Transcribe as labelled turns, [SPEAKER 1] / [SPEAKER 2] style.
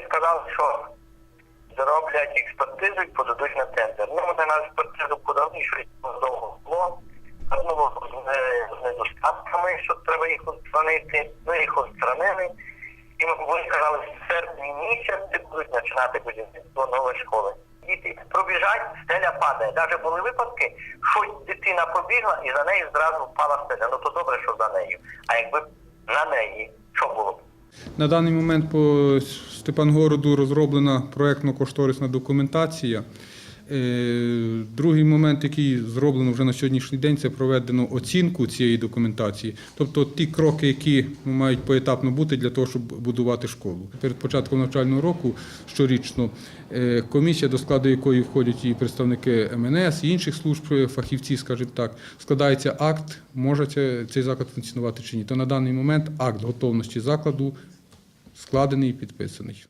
[SPEAKER 1] Вони сказали, що зроблять експертизу і подадуть на тендер. Ну, вони на експертизу подали, що довго було. Одного з недостатками, що треба їх устранити, ну їх устранили. І вони сказали, в серпні місяці будуть починати будівництво нової школи. Діти пробіжать, стеля падає. Навіть були випадки, що дитина побігла і за нею зразу впала стеля. Ну то добре, що за нею. А якби на неї, що було б?
[SPEAKER 2] На даний момент по Степангороду розроблена проєктно-кошторисна документація. Е, Другий момент, який зроблено вже на сьогоднішній день, це проведено оцінку цієї документації, тобто ті кроки, які мають поетапно бути для того, щоб будувати школу. Перед початком навчального року щорічно е, комісія, до складу якої входять і представники МНС, і інших служб, е, фахівці, скажімо так, складається акт, може це- цей заклад функціонувати чи ні. То на даний момент акт готовності закладу складений і підписаний.